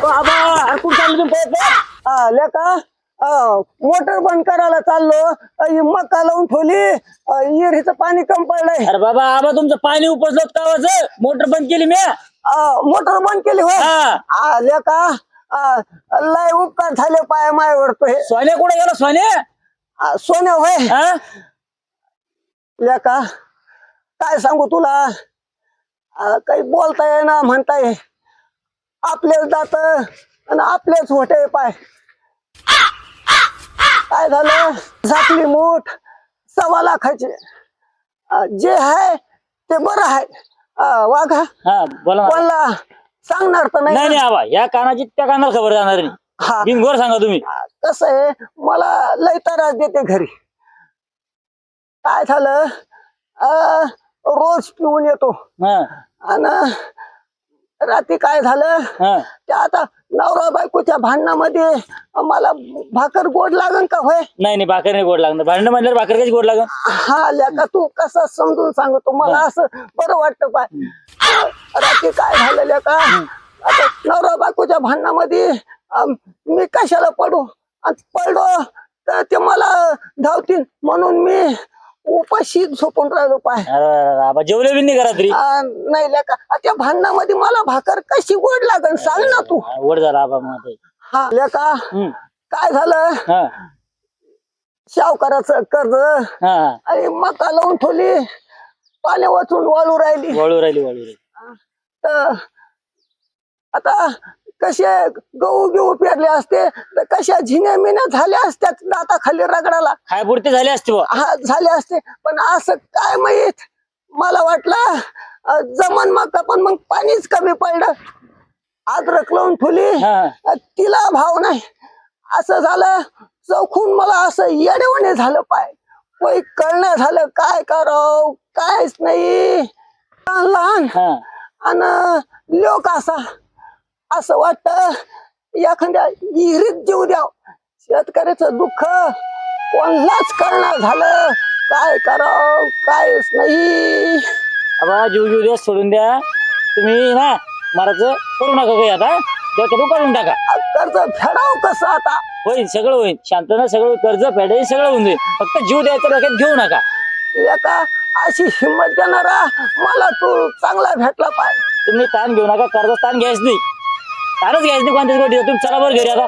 कुठं चाललो तुम्ही? आ, लेका मोटर बंद करायला चाललो. मका लावून ठेवली. विहिरीचं पाणी कम पडलंय. अरे बाबा आबा तुमचं पाणी उपसलं कावाचं मोटर बंद केली मी. मोटर बंद केली होय? हा. लेका लय उपकार झाले पाय मायावर तो हे. सोन्या कुठे गेला सोन्या? आ, सोन्या होय? हा? लेका काय सांगू तुला? काही बोलता येईना म्हणता ये. आपलेच जात आणि आपलेच होते पाय. काय झालं? झाकली मूठ सव्वा लाखाची. जे आहे ते बरं आहे. वाघा हा बोला ना. कोणला सांगणार तर नाही. नाही आबा या कानाची त्या कानाला खबर जाणार नाही. हा. सांगा तुम्ही. कसं आहे मला लय त्रास देते घरी. काय झालं? अं, रोज पिऊन येतो. हा. आणि रात्री काय झालं? हा. ते आता नवरा बायकोच्या भांडणामध्ये मला भाकर गोड लागन का होय? नाही नाही भाकर नाही गोड लागणार. भांडण म्हणल्यावर भाकर कशी गोड लागणार हा लेका तू कसं समजून सांगतो? मला असं बरं वाटतं पाय रात्री काय झालं लेका? आता नवरा बायकोच्या भांडणामध्ये अं, मी कशाला पडू? आणि पडलो तर ते मला धावतील म्हणून मी उपाशी झोपून राहिलो पाय. आबा जेवले बी नाही घरात तरी? आ, नाही लेका आ, त्या भांडणामध्ये मला भाकर कशी गोड लागन सांग ना तू. वड झाला आबा. हा लेका. काय झालं? हा. सावकाराचं कर्ज हा. आणि मका लावून ठेवली पाण्या वाचून वाळू राहिली. वळू राहिली वळू राहिली. तर आता कसे गहू बिहू पेरले असते तर कशा झिण्या मिण्या झाल्या असत्यात दाताखाली रगडाला खाय पुरते झाले असते बुवा. हा झाले असते. पण असं काय माहीत? मला वाटलं अं, जमन मका पण मग पाणीच कमी पडलं. अद्रक लावून हा. अं, तिला भाव नाही. असं झालं चौखून मला असं येडेवणे झालं पाय. काही कळणं झालं काय करावं कायच नाही. लहान लहान. हा. आणि लोक असा असं वाटत एखाद्या विहिरीत जीव द्याव. शेतकऱ्याचं दुःख कोणालाच कळणार झालं. काय करावं कायच नाही. आबा जीव जीव द्या सोडून द्या. तुम्ही ना मारायचं करू नका काही आता. डोक्यात काढून टाका. कर्ज फेडाव कसं आता? होईल सगळं होईल शांतता सगळं कर्ज फेडायचं सगळं होऊन जाईल. फक्त जीव द्यायचा डोक्यात घेऊ नका. एका अशी हिंमत देणारा मला तू चांगला भेटला पाय तुम्ही ताण घेऊ नका कर्ज ताण घ्यायच नाही. घ्यायचं नाही कोणत्याच गोष्टी तुम्ही चला बरं घरी आता.